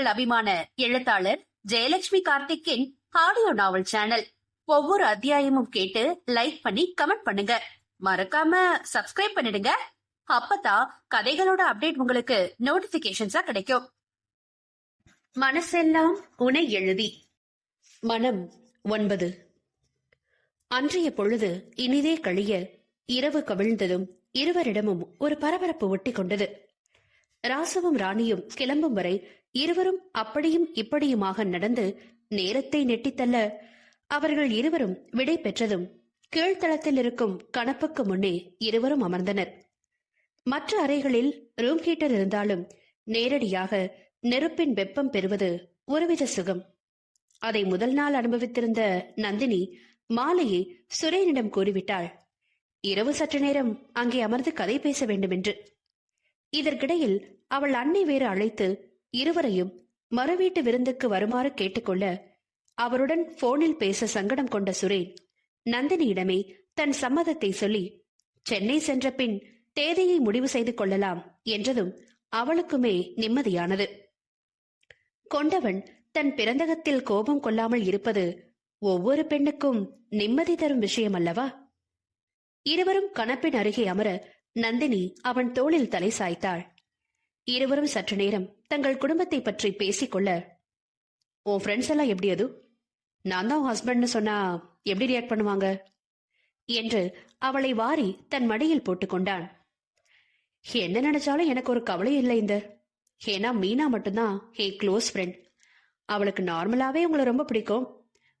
உங்கள் அபிமான எழுத்தாளர் ஜெயலட்சுமி கார்த்திக்கின் ஆடியோ நாவல் சேனல் ஒவ்வொரு அத்தியாயமும் கேட்டு லைக் பண்ணி கமெண்ட் பண்ணுங்க. மறக்காம சப்ஸ்கிரைப் பண்ணிடுங்க. அப்பதான் கதைகளோட அப்டேட் உங்களுக்கு நோட்டிபிகேஷன்ஸா கிடைக்கும். மனசெல்லாம் உனை எழுதி. மனம் ஒன்பது. அன்றைய பொழுது இனிதே கழிய இரவு கவிழ்ந்ததும் இருவரிடமும் ஒரு பரபரப்பு ஒட்டி கொண்டது ராசுவும் ராணியும் கிளம்பும் வரை இருவரும் அப்படியும் இப்படியுமாக நடந்து நேரத்தை நெட்டித்தள்ள அவர்கள் இருவரும் விடை பெற்றதும் கீழ்த்தளத்தில் இருக்கும் கணப்புக்கு முன்னே இருவரும் அமர்ந்தனர். மற்ற அறைகளில் ரூம் ஹீட்டர் இருந்தாலும் நேரடியாக நெருப்பின் வெப்பம் பெறுவது ஒருவித சுகம். அதை முதல் நாள் அனுபவித்திருந்த நந்தினி மாலையை சுரேனிடம் கூறிவிட்டாள் இரவு சற்று நேரம் அங்கே அமர்ந்து கதை பேச வேண்டும் என்று இதற்கிடையில் அவள் அன்னை வேறு அழைத்து இருவரையும் மறுவீட்டு விருந்துக்கு வருமாறு கேட்டுக்கொள்ள அவருடன் போனில் பேச சங்கடம் கொண்ட சுரேன் நந்தினியிடமே தன் சம்மதத்தை சொல்லி சென்னை சென்ற பின் தேதியை முடிவு செய்து கொள்ளலாம் என்றதும் அவளுக்குமே நிம்மதியானது. கொண்டவன் தன் பிறந்தகத்தில் கோபம் கொள்ளாமல் இருப்பது ஒவ்வொரு பெண்ணுக்கும் நிம்மதி தரும் விஷயம் அல்லவா இருவரும் கணப்பின் அருகே அமர நந்தினி அவன் தோளில் தலை சாய்த்தாள். இருவரும் சற்று நேரம் தங்கள் குடும்பத்தை பற்றி பேசிக்கொள்ள உன் ஃப்ரெண்ட்ஸ் எல்லாம் எப்படி அது? நான் தான் ஹஸ்பண்ட்னு சொன்னா எப்படி ரியாக்ட் பண்ணுவாங்க? என்று அவளை வாரி தன் மடியில் போட்டுக்கொண்டான் என்ன நினைச்சாலும் எனக்கு ஒரு கவலை இல்லை இந்த. ஏன்னா மீனா மட்டும்தான் ஹே க்ளோஸ் ஃப்ரெண்ட் அவளுக்கு நார்மலாவே உங்களை ரொம்ப பிடிக்கும்.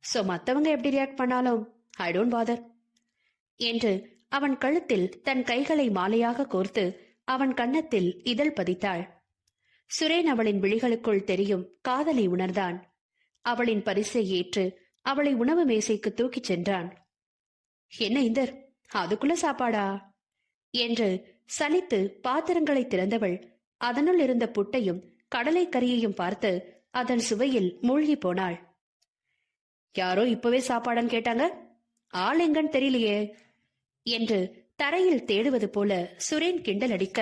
சோ மத்தவங்க எப்படி ரியாக்ட் பண்ணாலும் ஐ டோன்ட் பாதர் என்று அவன் கழுத்தில் தன் கைகளை மாலையாக கோர்த்து அவன் கன்னத்தில் இதழ் பதித்தாள். சுரேன் அவளின் விழிகளுக்குள் தெரியும் காதலை உணர்ந்தான். அவளின் பரிசை ஏற்று அவளை உணவு மேசைக்கு தூக்கிச் சென்றான். என்ன இந்தர் அதுக்குள்ள சாப்பாடா? என்று சலித்து பாத்திரங்களை திறந்தவள் அதனுள் இருந்த புட்டையும் கடலை கறியையும் பார்த்து அதன் சுவையில் மூழ்கி போனாள். யாரோ இப்பவே சாப்பாடான்னு கேட்டாங்க? ஆள் எங்கன்னு தெரியலையே என்று தரையில் தேடுவது போல சுரேன் கிண்டல் அடிக்க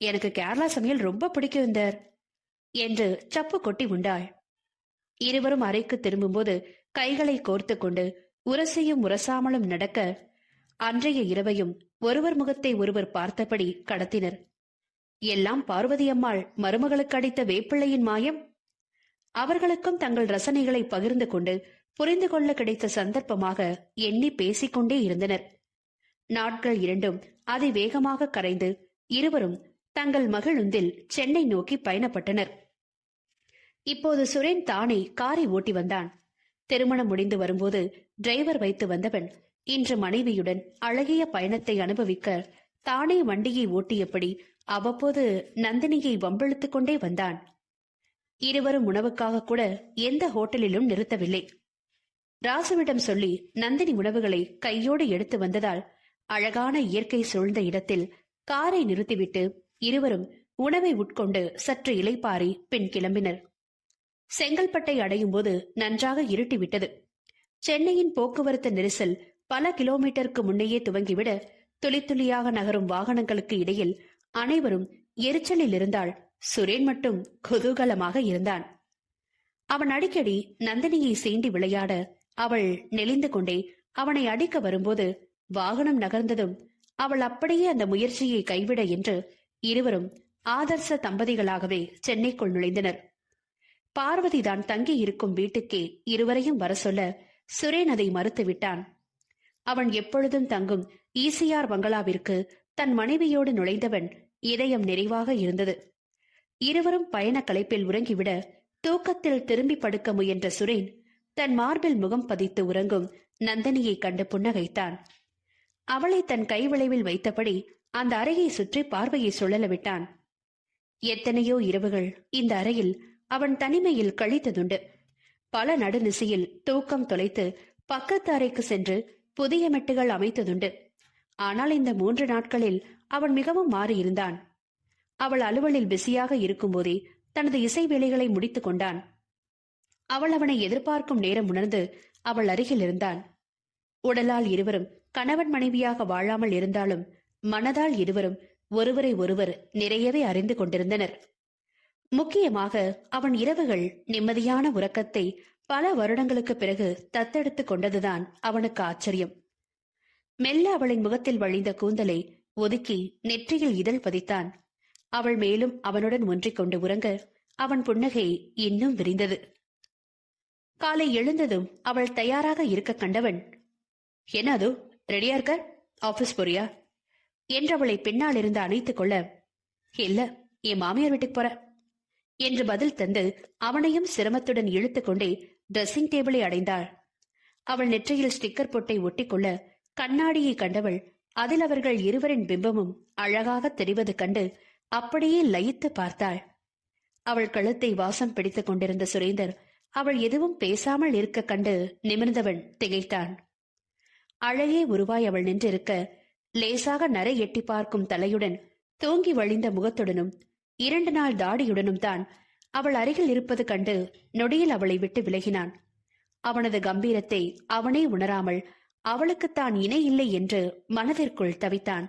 எனக்கு கேரளா சமையல் ரொம்ப பிடிக்கும் இந்தர் என்று சப்பு கொட்டி உண்டாள். இருவரும் அறைக்கு திரும்பும்போது கைகளை கோர்த்து கொண்டு உரசையும் உரசாமலும் நடக்க அன்றைய இரவையும் ஒருவர் முகத்தை ஒருவர் பார்த்தபடி கடத்தினர். எல்லாம் பார்வதி அம்மாள் மருமகளுக்கு அடித்த வேப்பிள்ளையின் மாயம்? அவர்களுக்கும் தங்கள் ரசனைகளை பகிர்ந்து கொண்டு புரிந்து கொள்ள கிடைத்த சந்தர்ப்பமாக எண்ணி பேசிக்கொண்டே இருந்தனர். நாட்கள் இரண்டும் அதி வேகமாக கரைந்து இருவரும் தங்கள் மகிழுந்தில் சென்னை நோக்கி பயணப்பட்டனர். இப்போது சுரேன் தானே காரை ஓட்டி வந்தான். திருமணம் முடிந்து வரும்போது டிரைவர் வைத்து வந்தவன் இன்று மனைவியுடன் அழகிய பயணத்தை அனுபவிக்க தானே வண்டியை ஓட்டியபடி அவ்வப்போது நந்தினியை வம்பிழுத்துக் கொண்டே வந்தான். இருவரும் உணவுக்காக கூட எந்த ஹோட்டலிலும் நிறுத்தவில்லை. ராசுவிடம் சொல்லி நந்தினி உணவுகளை கையோடு எடுத்து வந்ததால் அழகான இயற்கை சூழ்ந்த இடத்தில் காரை நிறுத்திவிட்டு இருவரும் உணவை உட்கொண்டு சற்று இலைப்பாரி பின் கிளம்பினர். செங்கல்பட்டை அடையும் போது நன்றாக இருட்டிவிட்டது. சென்னையின் போக்குவரத்து நெரிசல் பல கிலோமீட்டருக்கு முன்னையே துவங்கிவிட துளி துளியாக நகரும் வாகனங்களுக்கு இடையில் அனைவரும் எரிச்சலில் இருந்தால் சுரேன் மட்டும் குதூகலமாக இருந்தான். அவன் அடிக்கடி நந்தினியை சீண்டி விளையாட அவள் நெளிந்து கொண்டே அவனை அடிக்க வரும்போது வாகனம் நகர்ந்ததும் அவள் அப்படியே அந்த முயற்சியை கைவிட என்று இருவரும் ஆதர்ச தம்பதிகளாகவே சென்னைக்குள் நுழைந்தனர். பார்வதி தான் தங்கி இருக்கும் வீட்டுக்கே இருவரையும் வர சொல்ல சுரேன் அதை மறுத்து விட்டான். அவன் எப்பொழுதும் தங்கும் ஈசிஆர் பங்களாவிற்கு தன் மனைவியோடு நுழைந்தவன் இதயம் நிறைவாக இருந்தது. இருவரும் பயண களைப்பில் உறங்கிவிட தூக்கத்தில் திரும்பி படுக்க முயன்ற சுரேன் தன் மார்பில் முகம் பதித்து உறங்கும் நந்தினியை கண்டு புன்னகைத்தான். அவளை தன் கைவிளைவில் வைத்தபடி அந்த அறையை சுற்றி பார்வையை சுழல விட்டான் எத்தனையோ இரவுகள் இந்த அறையில் அவன் தனிமையில் கழித்ததுண்டு. பல நடுநிசையில் தூக்கம் தொலைத்து பக்கத்து அறைக்கு சென்று புதிய மெட்டுகள் அமைத்ததுண்டு. ஆனால் இந்த மூன்று நாட்களில் அவன் மிகவும் மாறியிருந்தான். அவள் அலுவலில் பிஸியாக இருக்கும்போதே தனது இசை வேலைகளை முடித்துக் கொண்டான். அவள் அவனை எதிர்பார்க்கும் நேரம் உணர்ந்து அவள் அருகில் இருந்தான். உடலால் இருவரும் கணவன் மனைவியாக வாழாமல் இருந்தாலும் மனதால் இருவரும் ஒருவரை ஒருவர் நிறையவே அறிந்து கொண்டிருந்தனர். முக்கியமாக அவன் இரவுகள் நிம்மதியான உறக்கத்தை பல வருடங்களுக்கு பிறகு தத்தெடுத்துக் கொண்டதுதான் அவனுக்கு ஆச்சரியம். மெல்ல அவளின் முகத்தில் வழிந்த கூந்தலை ஒதுக்கி நெற்றியில் இதழ் பதித்தான். அவள் மேலும் அவனுடன் ஒன்றிக் கொண்டு உறங்க அவன் புன்னகை இன்னும் விரிந்தது. காலை எழுந்ததும் அவள் தயாராக இருக்க கண்டவன் என்ன அது ரெடியா இருக்க? ஆபீஸ் போறியா? என்றவளை பின்னால் இருந்து அணைத்துக் கொள்ள இல்ல என் மாமியார் வீட்டுக்கு போற என்று பதில் தந்து அவனையும் சிரமத்துடன் இழுத்துக்கொண்டே ட்ரெஸ்ஸிங் டேபிளை அடைந்தாள். அவள் நெற்றியில் ஸ்டிக்கர் பொட்டை ஒட்டிக்கொள்ள கண்ணாடியை கண்டவள் அதில் அவர்கள் இருவரின் பிம்பமும் அழகாக தெரிவது கண்டு அப்படியே லயித்து பார்த்தாள். அவள் கழுத்தை வாசம் பிடித்துக் கொண்டிருந்த சுரேந்தர் அவள் எதுவும் பேசாமல் இருக்க கண்டு நிமிர்ந்தவன் திகைத்தான். அழகே உருவாய் அவள் நின்றிருக்க. லேசாக நரை எட்டி பார்க்கும் தலையுடன் தூங்கி வழிந்த முகத்துடனும் இரண்டு நாள் தாடியுடனும் தான் அவள் அருகில் இருப்பது கண்டு நொடியில் அவளை விட்டு விலகினான். அவனது கம்பீரத்தை அவனே உணராமல் அவளுக்கு தான் இணை இல்லை என்று மனதிற்குள் தவித்தான்.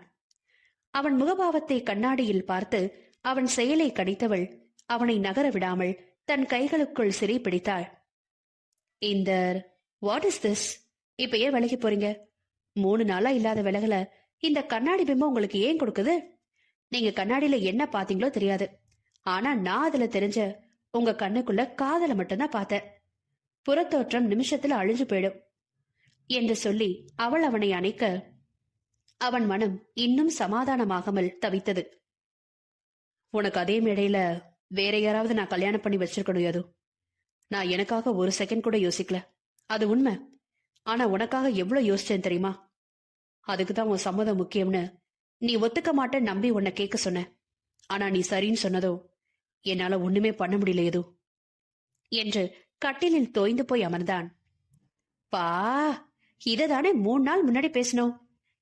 அவன் முகபாவத்தை கண்ணாடியில் பார்த்து அவன் செயலை கணித்தவள் அவனை நகர விடாமல் தன் கைகளுக்குள் சிறை பிடித்தாள் இந்த வாட் இஸ் திஸ் இப்ப ஏன் விலகி போறீங்க? மூணு நாளா இல்லாத விலகல. இந்த கண்ணாடி பிம்பம் உங்களுக்கு ஏன் கொடுக்குது? நீங்க கண்ணாடியில என்ன பாத்தீங்களோ தெரியாது. ஆனா நான் அதுல தெரிஞ்ச உங்க கண்ணுக்குள்ள காதல மட்டும்தான் பார்த்தேன். புறத்தோற்றம் நிமிஷத்துல அழிஞ்சு போயிடும். என்று சொல்லி அவள் அவனை அணைக்க அவன் மனம் இன்னும் சமாதானமாகாமல் தவித்தது. உனக்கு அதே மேடையில வேற யாராவது நான் கல்யாணம் பண்ணி வச்சிருக்கணும் ஏதோ நான் எனக்காக ஒரு செகண்ட் கூட யோசிக்கல. அது உண்மை. ஆனா உனக்காக எவ்வளவு யோசிச்சேன் தெரியுமா? அதுக்கு தான் உன் சம்மதம் முக்கியம்னு. நீ ஒத்துக்க மாட்டேன் நம்பி உன்னை கேட்க சொன்ன. ஆனா நீ சரின்னு சொன்னதோ? என்னால ஒண்ணுமே பண்ண முடியல ஏதோ. என்று கட்டிலில் தோய்ந்து போய் அமர்ந்தான். பா இததானே மூணு நாள் முன்னாடி பேசினோம்.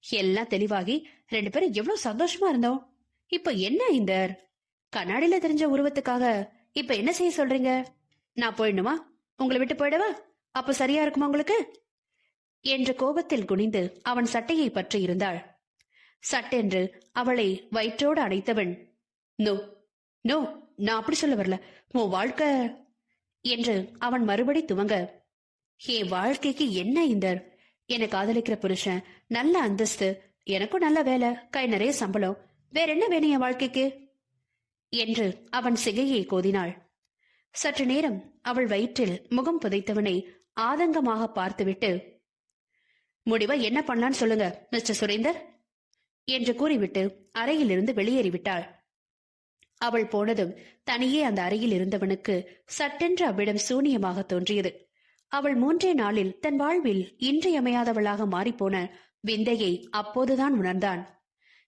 எல்லாம் தெளிவாகி ரெண்டு பேரும் எவ்வளவு சந்தோஷமா இருந்தோம். இப்ப என்ன இந்த கண்ணாடியில தெரிஞ்ச உருவத்துக்காக இப்ப என்ன செய்ய சொல்றீங்க? நான் போயிடணுமா? உங்களை விட்டு போயிடவா? அப்ப சரியா இருக்குமா உங்களுக்கு? என்ற கோபத்தில் குனிந்து அவன் சட்டையை பற்றி இருந்தாள். சட்டென்று அவளை வயிற்றோடு அணைத்தவன் நோ நோ நான் அப்படி சொல்ல வரல. உன் வாழ்க்கை என்று அவன் மறுபடி துவங்க என் வாழ்க்கைக்கு என்ன இந்த? என்னை காதலிக்கிற புருஷன் நல்ல அந்தஸ்து எனக்கும் நல்ல வேலை கை நிறைய சம்பளம் வேற என்ன வேணும் என் வாழ்க்கைக்கு? என்று அவன் சிகையை கோதினாள். சற்று நேரம் அவள் வயிற்றில் முகம் புதைத்தவனை ஆதங்கமாக பார்த்துவிட்டு முடிவா என்ன பண்ணலான்னு சொல்லுங்க மிஸ்டர் சுரேந்தர் என்று கூறிவிட்டு அறையிலிருந்து வெளியேறிவிட்டாள். அவள் போனதும் தனியே அந்த அறையில் இருந்தவனுக்கு சட்டென்று அவ்விடம் சூனியமாக தோன்றியது. அவள் மூன்றே நாளில் தன் வாழ்வில் இன்றியமையாதவளாக மாறிப்போன விந்தையை அப்போதுதான் உணர்ந்தான்.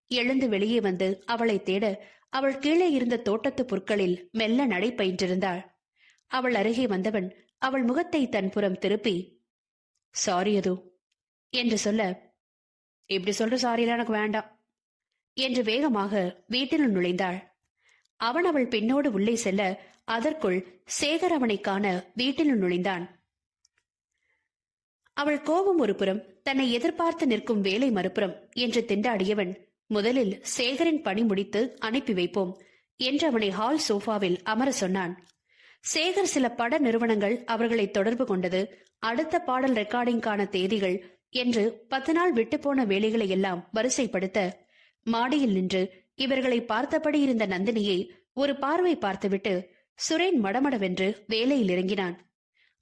எழுந்து வெளியே வந்து அவளை தேட அவள் கீழே இருந்த தோட்டத்து புற்களில் மெல்ல நடை பயின்றிருந்தாள். அவள் அருகே வந்தவன் அவள் முகத்தை தன் புறம் திருப்பி சாரி அது என்று சொல்ல இப்படி சொல்ற சாரியெல்லாம் எனக்கு வேண்டாம் என்று வேகமாக வீட்டில் நுழைந்தாள். அவன் அவள் பின்னோடு உள்ளே செல்ல அதற்குள் சேகர் அவனை காண வீட்டில் நுழைந்தான். அவள் கோபம் ஒருபுறம் தன்னை எதிர்பார்த்து நிற்கும் வேலை மறுபுறம் என்று திண்டாடியவன் முதலில் சேகரின் பணி முடித்து அனுப்பி வைப்போம் என்று அவனை ஹால் சோஃபாவில் அமர சொன்னான். சேகர் சில பட நிறுவனங்கள் அவர்களை தொடர்பு கொண்டது. அடுத்த பாடல் ரெக்கார்டிங்கான தேதிகள் என்று பத்து நாள் விட்டுப்போன வேலைகளை எல்லாம் வரிசைப்படுத்த மாடியில் நின்று இவர்களை பார்த்தபடி இருந்த நந்தினியை ஒரு பார்வை பார்த்துவிட்டு சுரேன் மடமடவென்று வேலையில் இறங்கினான்.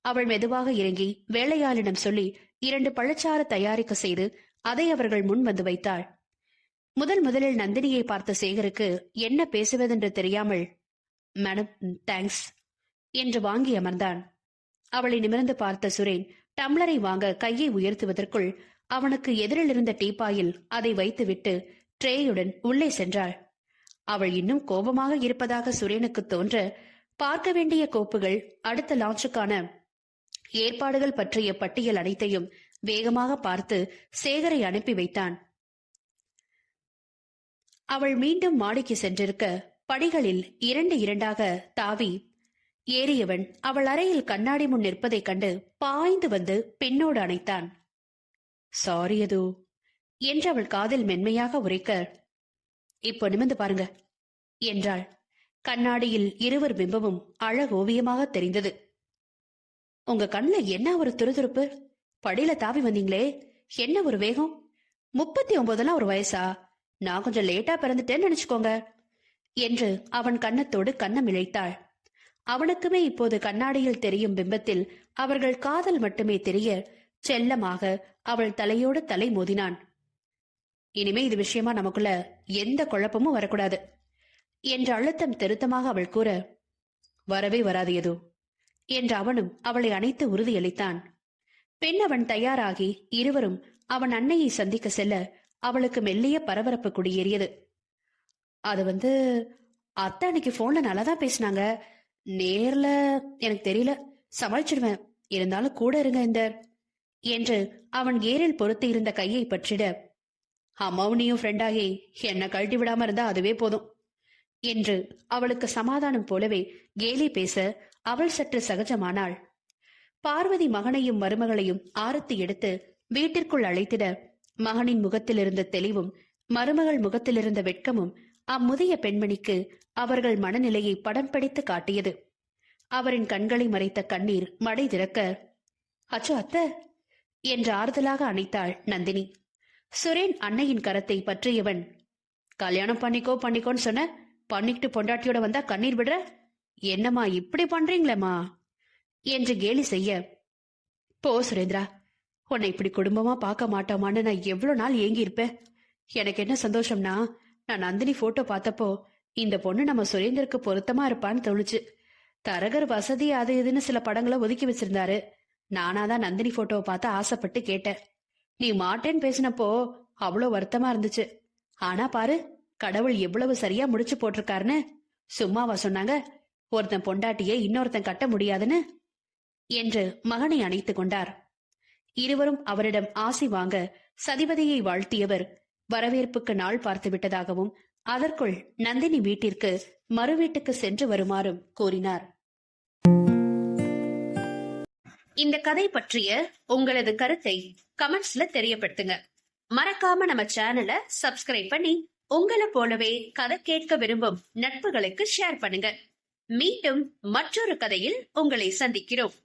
அவள் மெதுவாக இறங்கி வேலையாளிடம் சொல்லி இரண்டு பழச்சாறு தயாரிக்க செய்து அதை அவர்கள் முன் வந்து வைத்தாள். முதல் முதலில் நந்தினியை பார்த்த சேகருக்கு என்ன பேசுவதென்று தெரியாமல் மேடம் தேங்க்ஸ் என்று வாங்கி அமர்ந்தான். அவளை நிமிர்ந்து பார்த்த சுரேன் டம்ளரை வாங்க கையை உயர்த்துவதற்குள் அவனுக்கு எதிரில் இருந்த டீப்பாயில் அதை வைத்துவிட்டு ட்ரேயுடன் உள்ளே சென்றாள். அவள் இன்னும் கோபமாக இருப்பதாக சுரேனுக்கு தோன்ற பார்க்க வேண்டிய கோப்புகள் அடுத்த லான்ச்சுக்கான ஏற்பாடுகள் பற்றிய பட்டியல் அனைத்தையும் வேகமாக பார்த்து சேகரை அனுப்பி வைத்தான். அவள் மீண்டும் மாடிக்கு சென்றிருக்க படிகளில் இரண்டு இரண்டாக தாவி ஏறியவன் அவள் அறையில் கண்ணாடி முன் நிற்பதைக் கண்டு பாய்ந்து வந்து பெண்ணோடு அணைத்தான். சாரி அது என்று அவள் காதில் மென்மையாக உரைக்க இப்போ நிமிந்து பாருங்க என்றாள். கண்ணாடியில் இருவர் பிம்பமும் அழகோவியமாக தெரிந்தது. உங்க கண்ணுல என்ன ஒரு துருதுருப்பு? படியில தாவி வந்தீங்களே என்ன ஒரு வேகம்? முப்பத்தி ஒன்பதெல்லாம் ஒரு வயசா? நான் கொஞ்சம் லேட்டா பிறந்துட்டேன்னு நினைச்சுக்கோங்க என்று அவன் கன்னத்தோடு கன்னம் இழைத்தாள். அவனுக்குமே இப்போது கண்ணாடியில் தெரியும் பிம்பத்தில் அவர்கள் காதல் மட்டுமே தெரிய செல்லமாக அவள் தலையோடு தலை மோதினான். இனிமே இது விஷயமா நமக்குள்ள எந்த குழப்பமும் வரக்கூடாது என்ற அழுத்தம் திருத்தமாக அவள் கூற வரவே வராது எதோ? என்று அவனும் அவளை அணைத்து உறுதியளித்தான். பெண் அவன் தயாராகி இருவரும் அவன் அன்னையை சந்திக்க செல்ல அவளுக்கு மெல்லிய பரபரப்பு குடியேறியது. அது வந்து அத்தை அன்னைக்கு போன்ல நல்லா தான் பேசினாங்க. நேர்ல எனக்கு தெரியல. சமாளிச்சிடுவேன். இருந்தாலும் கூட இருங்க இந்த என்று அவன் ஏரில் பொறுத்து இருந்த கையை பற்றிட. அம்மாவும் நீயும் ஃப்ரெண்டாகி என்ன கழட்டி விடாம இருந்தா அதுவே போதும் என்று அவளுக்கு சமாதானம் போலவே கேலி பேச அவள் சற்று சகஜமானாள். பார்வதி மகனையும் மருமகளையும் ஆரத்தி எடுத்து வீட்டிற்குள் அழைத்திட மகனின் முகத்திலிருந்த தெளிவும் மருமகள் முகத்திலிருந்த வெட்கமும் அம்முதிய பெண்மணிக்கு அவர்கள் மனநிலையை படம் பிடித்து காட்டியது. அவரின் கண்களை மறைத்த கண்ணீர் மடை திறக்க அச்சோ அத்த என்று ஆறுதலாக அணைத்தாள் நந்தினி. சுரேன் அன்னையின் கரத்தை பற்றியவன் கல்யாணம் பண்ணிக்கோ பண்ணிக்கோன்னு சொன்ன பண்ணிக்கிட்டு பொண்டாட்டியோட வந்தா கண்ணீர் விடுற? என்னம்மா இப்படி பண்றீங்களேம்மா? என்று கேலி செய்ய போ சுரேந்திரா உன்னை இப்படி குடும்பமா பார்க்க மாட்டோமான்னு நான் எவ்வளவு நாள் ஏங்கி இருப்பேன் எனக்கு என்ன சந்தோஷம்னா நான் நந்தினி போட்டோ பார்த்தப்போ இந்த பொண்ணு நம்ம சுரேந்தருக்கு பொருத்தமா இருப்பான்னு தோணுச்சு. தரகர் வசதி அது இதுன்னு சில படங்களை ஒதுக்கி வச்சிருந்தாரு. நானாதான் நந்தினி போட்டோவை பார்த்து ஆசைப்பட்டு கேட்டேன். நீ மாட்டேன்னு பேசினப்போ அவ்வளோ வருத்தமா இருந்துச்சு. ஆனா பாரு கடவுள் எவ்வளவு சரியா முடிச்சு போட்டிருக்காருன்னு. சும்மாவா சொன்னாங்க ஒருத்தன் பொண்டாட்டிய இன்னொருத்தன் கட்ட முடியாதுன்னு என்று மகனை அணைத்துக் கொண்டார். இருவரும் அவரிடம் ஆசி வாங்க சதிபதியை வாழ்த்தியவர் வரவேற்புக்கு நாள் பார்த்து விட்டதாகவும் அதற்குள் நந்தினி வீட்டிற்கு மறு வீட்டுக்கு சென்று வருமாறும் கூறினார் இந்த கதை பற்றிய உங்களது கருத்தை கமெண்ட்ஸ்ல தெரியப்படுத்துங்க. மறக்காம நம்ம சேனலை சப்ஸ்கிரைப் பண்ணி உங்களை போலவே கதை கேட்க விரும்பும் நட்புகளுக்கு ஷேர் பண்ணுங்க. மீண்டும் மற்றொரு கதையில் உங்களை சந்திக்கிறோம்.